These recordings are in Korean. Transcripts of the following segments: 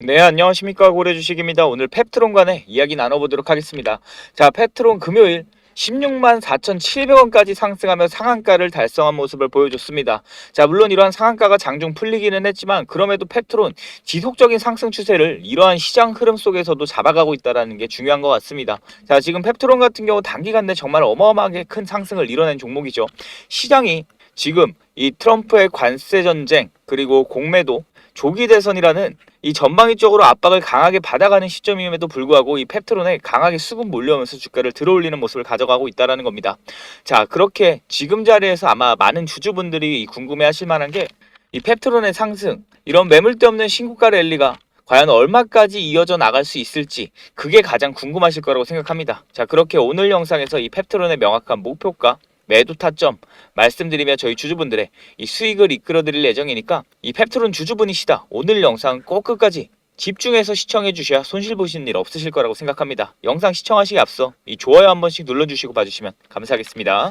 네, 안녕하십니까. 고래 주식입니다. 오늘 펩트론 간의 이야기 나눠보도록 하겠습니다. 자, 펩트론 금요일 16만 4,700원까지 상승하며 상한가를 달성한 모습을 보여줬습니다. 자, 물론 이러한 상한가가 장중 풀리기는 했지만 그럼에도 펩트론 지속적인 상승 추세를 이러한 시장 흐름 속에서도 잡아가고 있다는 게 중요한 것 같습니다. 자, 지금 펩트론 같은 경우 단기간 내 정말 어마어마하게 큰 상승을 이뤄낸 종목이죠. 시장이 지금 이 트럼프의 관세 전쟁 그리고 공매도 조기 대선이라는 이 전방위적으로 압박을 강하게 받아가는 시점임에도 불구하고 이 펩트론에 강하게 수급 몰려오면서 주가를 들어올리는 모습을 가져가고 있다라는 겁니다. 자 그렇게 지금 자리에서 아마 많은 주주분들이 궁금해하실 만한 게 이 펩트론의 상승 이런 매물대 없는 신고가 랠리가 과연 얼마까지 이어져 나갈 수 있을지 그게 가장 궁금하실 거라고 생각합니다. 자 그렇게 오늘 영상에서 이 펩트론의 명확한 목표가 매도 타점 말씀드리며 저희 주주분들의 이 수익을 이끌어드릴 예정이니까 이 펩트론 주주분이시다 오늘 영상 꼭 끝까지 집중해서 시청해 주셔야 손실 보시는 일 없으실 거라고 생각합니다. 영상 시청하시기 앞서 이 좋아요 한 번씩 눌러주시고 봐주시면 감사하겠습니다.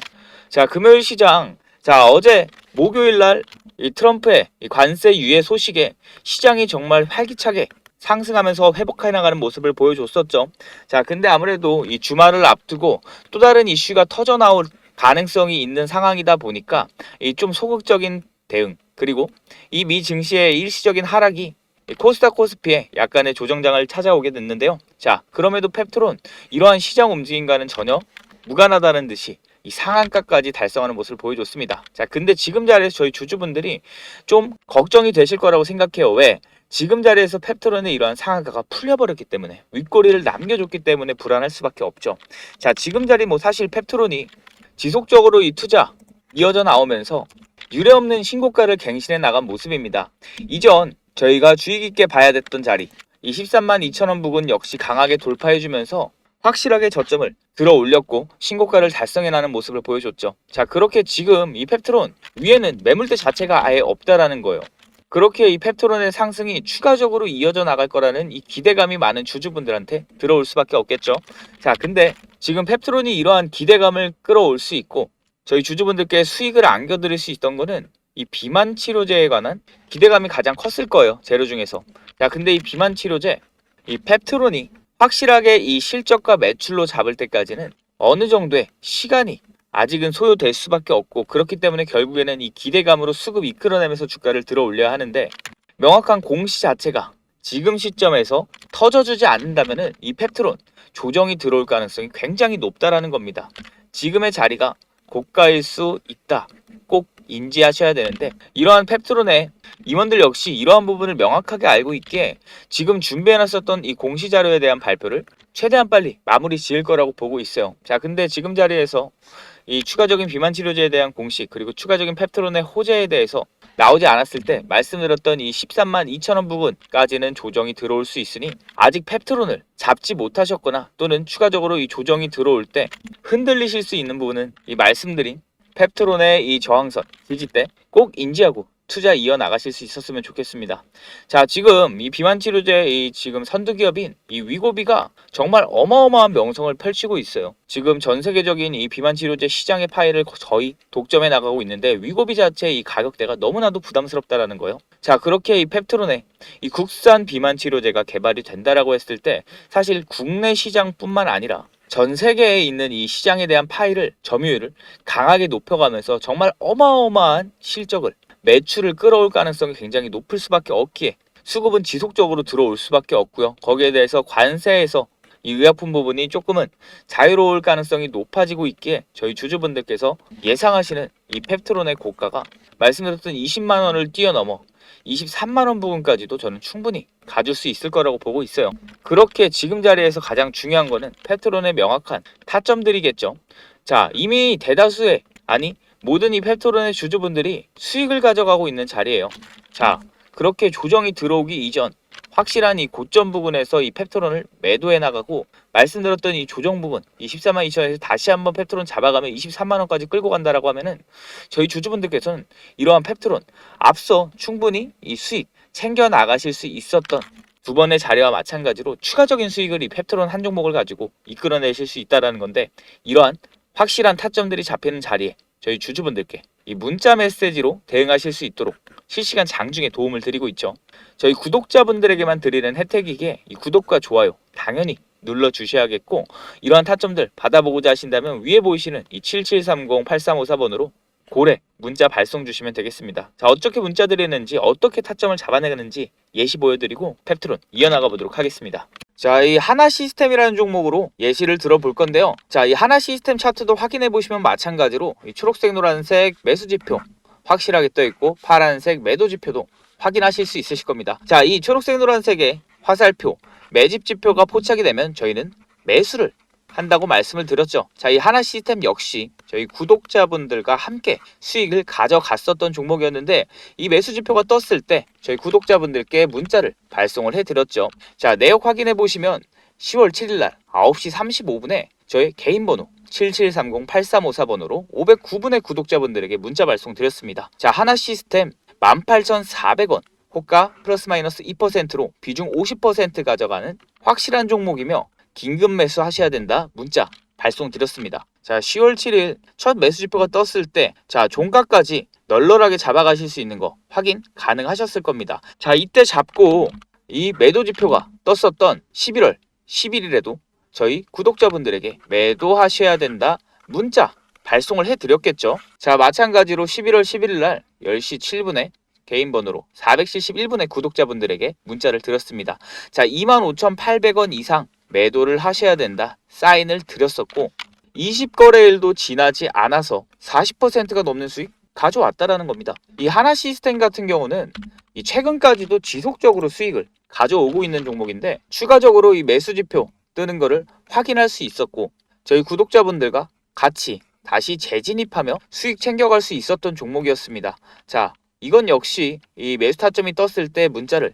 자 금요일 시장 자 어제 목요일 날 이 트럼프의 이 관세 유예 소식에 시장이 정말 활기차게 상승하면서 회복해 나가는 모습을 보여줬었죠. 자 근데 아무래도 이 주말을 앞두고 또 다른 이슈가 터져 나올 가능성이 있는 상황이다 보니까 이 좀 소극적인 대응 그리고 이 미 증시의 일시적인 하락이 이 코스닥 코스피에 약간의 조정장을 찾아오게 됐는데요. 자, 그럼에도 펩트론 이러한 시장 움직임과는 전혀 무관하다는 듯이 이 상한가까지 달성하는 모습을 보여줬습니다. 자, 근데 지금 자리에서 저희 주주분들이 좀 걱정이 되실 거라고 생각해요. 왜? 지금 자리에서 펩트론의 이러한 상한가가 풀려버렸기 때문에 윗꼬리를 남겨줬기 때문에 불안할 수밖에 없죠. 자, 지금 자리 뭐 사실 펩트론이 지속적으로 이 투자 이어져 나오면서 유례없는 신고가를 갱신해 나간 모습입니다. 이전 저희가 주의 깊게 봐야 됐던 자리 이 13만 2천원 부근 역시 강하게 돌파해주면서 확실하게 저점을 들어 올렸고 신고가를 달성해 나는 모습을 보여줬죠. 자 그렇게 지금 이 펩트론 위에는 매물대 자체가 아예 없다라는 거예요. 그렇게 이 펩트론의 상승이 추가적으로 이어져 나갈 거라는 이 기대감이 많은 주주분들한테 들어올 수밖에 없겠죠. 자, 근데 지금 펩트론이 이러한 기대감을 끌어올 수 있고 저희 주주분들께 수익을 안겨드릴 수 있던 거는 이 비만 치료제에 관한 기대감이 가장 컸을 거예요. 재료 중에서. 자, 근데 이 비만 치료제 이 펩트론이 확실하게 이 실적과 매출로 잡을 때까지는 어느 정도의 시간이 아직은 소요될 수밖에 없고 그렇기 때문에 결국에는 이 기대감으로 수급 이끌어내면서 주가를 들어 올려야 하는데 명확한 공시 자체가 지금 시점에서 터져주지 않는다면은 이 펩트론 조정이 들어올 가능성이 굉장히 높다라는 겁니다. 지금의 자리가 고가일 수 있다. 꼭 인지하셔야 되는데 이러한 펩트론의 임원들 역시 이러한 부분을 명확하게 알고 있기에 지금 준비해놨었던 이 공시 자료에 대한 발표를 최대한 빨리 마무리 지을 거라고 보고 있어요. 자, 근데 지금 자리에서 이 추가적인 비만 치료제에 대한 공식 그리고 추가적인 펩트론의 호재에 대해서 나오지 않았을 때 말씀드렸던 이 13만 2천 원 부분까지는 조정이 들어올 수 있으니 아직 펩트론을 잡지 못하셨거나 또는 추가적으로 이 조정이 들어올 때 흔들리실 수 있는 부분은 이 말씀드린 펩트론의 이 저항선 지지대 꼭 인지하고 투자 이어 나가실 수 있었으면 좋겠습니다. 자, 지금 이 비만 치료제 이 지금 선두 기업인 이 위고비가 정말 어마어마한 명성을 펼치고 있어요. 지금 전 세계적인 이 비만 치료제 시장의 파이를 거의 독점해 나가고 있는데 위고비 자체의 이 가격대가 너무나도 부담스럽다라는 거예요. 자, 그렇게 이 펩트론의 이 국산 비만 치료제가 개발이 된다라고 했을 때 사실 국내 시장뿐만 아니라 전 세계에 있는 이 시장에 대한 파이를 점유율을 강하게 높여가면서 정말 어마어마한 실적을 매출을 끌어올 가능성이 굉장히 높을 수밖에 없기에 수급은 지속적으로 들어올 수밖에 없고요. 거기에 대해서 관세에서 이 의약품 부분이 조금은 자유로울 가능성이 높아지고 있기에 저희 주주분들께서 예상하시는 이 펩트론의 고가가 말씀드렸던 20만 원을 뛰어넘어 23만 원 부분까지도 저는 충분히 가질 수 있을 거라고 보고 있어요. 그렇게 지금 자리에서 가장 중요한 거는 펩트론의 명확한 타점들이겠죠. 자, 이미 대다수의 아니 모든 이 펩트론의 주주분들이 수익을 가져가고 있는 자리예요. 자, 그렇게 조정이 들어오기 이전 확실한 이 고점 부분에서 이 펩트론을 매도해 나가고 말씀드렸던 이 조정 부분 24만 2천에서 다시 한번 펩트론 잡아가면 23만 원까지 끌고 간다라고 하면은 저희 주주분들께서는 이러한 펩트론 앞서 충분히 이 수익 챙겨 나가실 수 있었던 두 번의 자리와 마찬가지로 추가적인 수익을 이 펩트론 한 종목을 가지고 이끌어내실 수 있다라는 건데 이러한 확실한 타점들이 잡히는 자리에 저희 주주분들께 이 문자 메시지로 대응하실 수 있도록 실시간 장중에 도움을 드리고 있죠. 저희 구독자분들에게만 드리는 혜택이기에 이 구독과 좋아요 당연히 눌러 주셔야겠고 이러한 타점들 받아보고자 하신다면 위에 보이시는 이 7730-8354번으로 고래 문자 발송 주시면 되겠습니다. 자 어떻게 문자 드리는지 어떻게 타점을 잡아내는지 예시 보여드리고 펩트론 이어나가 보도록 하겠습니다. 자, 이 하나 시스템이라는 종목으로 예시를 들어볼 건데요. 자, 이 하나 시스템 차트도 확인해 보시면 마찬가지로 이 초록색, 노란색 매수 지표 확실하게 떠 있고 파란색 매도 지표도 확인하실 수 있으실 겁니다. 자, 이 초록색, 노란색의 화살표 매집 지표가 포착이 되면 저희는 매수를 한다고 말씀을 드렸죠. 자, 이 하나 시스템 역시 저희 구독자분들과 함께 수익을 가져갔었던 종목이었는데 이 매수 지표가 떴을 때 저희 구독자분들께 문자를 발송을 해드렸죠. 자, 내역 확인해 보시면 10월 7일 날 9시 35분에 저희 개인 번호 7730-8354번으로 509분의 구독자분들에게 문자 발송 드렸습니다. 자, 하나 시스템 18,400원 호가 플러스 마이너스 2%로 비중 50% 가져가는 확실한 종목이며 긴급 매수 하셔야 된다 문자 발송 드렸습니다. 자, 10월 7일 첫 매수 지표가 떴을 때 자, 종가까지 널널하게 잡아가실 수 있는 거 확인 가능하셨을 겁니다. 자, 이때 잡고 이 매도 지표가 떴었던 11월 11일에도 저희 구독자분들에게 매도하셔야 된다 문자 발송을 해드렸겠죠. 자, 마찬가지로 11월 11일 날 10시 7분에 개인 번호로 471분의 구독자분들에게 문자를 드렸습니다. 자, 25,800원 이상 매도를 하셔야 된다 사인을 드렸었고 20거래일도 지나지 않아서 40%가 넘는 수익 가져왔다라는 겁니다. 이 하나 시스템 같은 경우는 이 최근까지도 지속적으로 수익을 가져오고 있는 종목인데 추가적으로 이 매수 지표 뜨는 거를 확인할 수 있었고 저희 구독자분들과 같이 다시 재진입하며 수익 챙겨갈 수 있었던 종목이었습니다. 자, 이건 역시 이 매수 타점이 떴을 때 문자를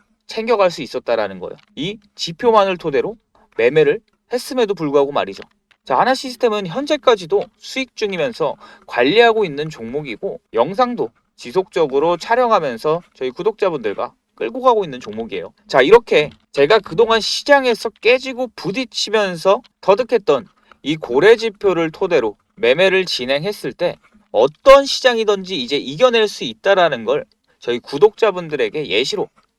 챙겨갈 수 있었다라는 거예요. 이 지표만을 토대로 매매를 했음에도 불구하고 말이죠. 자, 하나 시스템은 현재까지도 수익 중이면서 관리하고 있는 종목이고 영상도 지속적으로 촬영하면서 저희 구독자분들과 끌고 가고 있는 종목이에요. 자, 이렇게 제가 그동안 시장에서 깨지고 부딪히면서 터득했던 이 고래 지표를 토대로 매매를 진행했을 때 어떤 시장이든지 이제 이겨낼 수 있다라는 걸 저희 구독자분들에게 예시로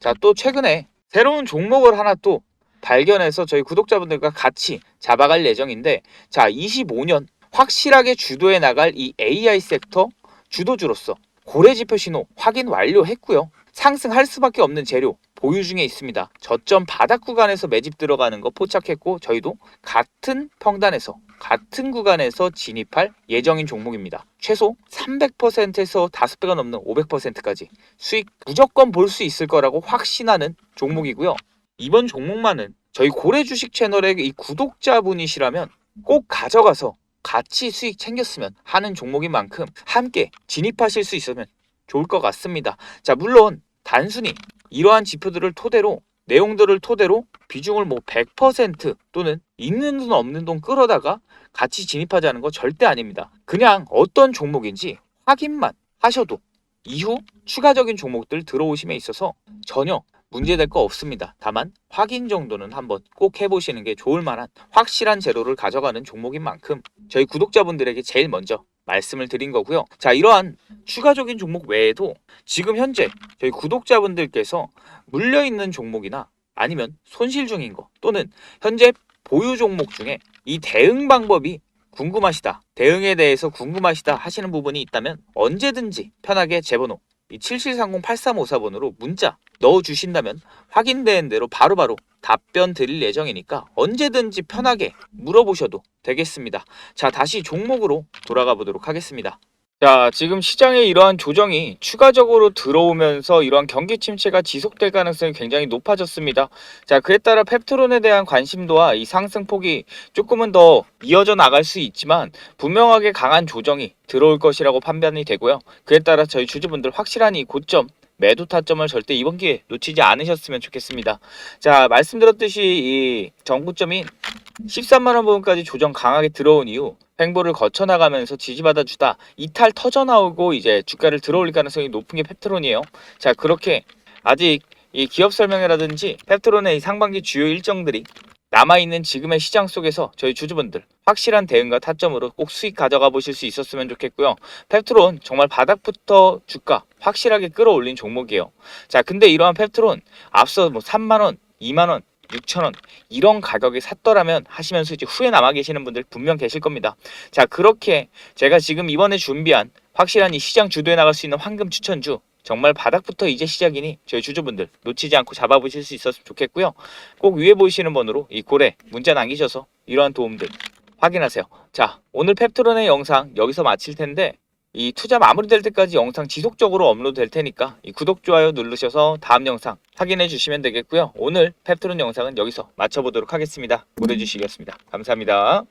자, 또 최근에 새로운 종목을 하나 또 발견해서 저희 구독자분들과 같이 잡아갈 예정인데 자, 25년 확실하게 주도해 나갈 이 AI 섹터 주도주로서 고래 지표 신호 확인 완료했고요. 상승할 수밖에 없는 재료 보유 중에 있습니다. 저점 바닥 구간에서 매집 들어가는 거 포착했고 저희도 같은 평단에서 같은 구간에서 진입할 예정인 종목입니다. 최소 300%에서 5배가 넘는 500%까지 수익 무조건 볼 수 있을 거라고 확신하는 종목이고요. 이번 종목만은 저희 고래 주식 채널의 이 구독자분이시라면 꼭 가져가서 같이 수익 챙겼으면 하는 종목인 만큼 함께 진입하실 수 있으면 좋을 것 같습니다. 자, 물론 단순히 이러한 지표들을 토대로 내용들을 토대로 비중을 뭐 100% 또는 있는 돈 없는 돈 끌어다가 같이 진입하자는 거 절대 아닙니다. 그냥 어떤 종목인지 확인만 하셔도 이후 추가적인 종목들 들어오심에 있어서 전혀 문제될 거 없습니다. 다만 확인 정도는 한번 꼭 해보시는 게 좋을 만한 확실한 재료를 가져가는 종목인 만큼 저희 구독자분들에게 제일 먼저 말씀을 드린 거고요. 자, 이러한 추가적인 종목 외에도 지금 현재 저희 구독자분들께서 물려 있는 종목이나 아니면 손실 중인 거 또는 현재 보유 종목 중에 이 대응 방법이 궁금하시다. 대응에 대해서 궁금하시다 하시는 부분이 있다면 언제든지 편하게 제 번호 이 7730-8354번으로 문자 넣어주신다면 확인된 대로 바로바로 답변 드릴 예정이니까 언제든지 편하게 물어보셔도 되겠습니다. 자, 다시 종목으로 돌아가 보도록 하겠습니다. 자, 지금 시장에 이러한 조정이 추가적으로 들어오면서 이러한 경기 침체가 지속될 가능성이 굉장히 높아졌습니다. 자, 그에 따라 펩트론에 대한 관심도와 이 상승폭이 조금은 더 이어져 나갈 수 있지만 분명하게 강한 조정이 들어올 것이라고 판단이 되고요. 그에 따라 저희 주주분들 확실한 이 고점 매도 타점을 절대 이번 기회에 놓치지 않으셨으면 좋겠습니다. 자, 말씀드렸듯이 이 정구점인 13만 원 부분까지 조정 강하게 들어온 이후 횡보를 거쳐 나가면서 지지받아 주다 이탈 터져 나오고 이제 주가를 들어올릴 가능성이 높은 게 펩트론이에요. 자, 그렇게 아직 이 기업 설명회라든지 펩트론의 이 상반기 주요 일정들이 남아있는 지금의 시장 속에서 저희 주주분들 확실한 대응과 타점으로 꼭 수익 가져가 보실 수 있었으면 좋겠고요. 펩트론 정말 바닥부터 주가 확실하게 끌어올린 종목이에요. 자, 근데 이러한 펩트론 앞서 뭐 3만원, 2만원, 6천원 이런 가격에 샀더라면 하시면서 이제 후에 남아 계시는 분들 분명 계실 겁니다. 자, 그렇게 제가 지금 이번에 준비한 확실한 이 시장 주도에 나갈 수 있는 황금 추천주 정말 바닥부터 이제 시작이니 저희 주주분들 놓치지 않고 잡아보실 수 있었으면 좋겠고요. 꼭 위에 보이시는 번호로 이 고래 문자 남기셔서 이러한 도움들 확인하세요. 자, 오늘 펩트론의 영상 여기서 마칠 텐데 이 투자 마무리될 때까지 영상 지속적으로 업로드 될 테니까 이 구독 좋아요 누르셔서 다음 영상 확인해 주시면 되겠고요. 오늘 펩트론 영상은 여기서 마쳐보도록 하겠습니다. 보내주시겠습니다. 감사합니다.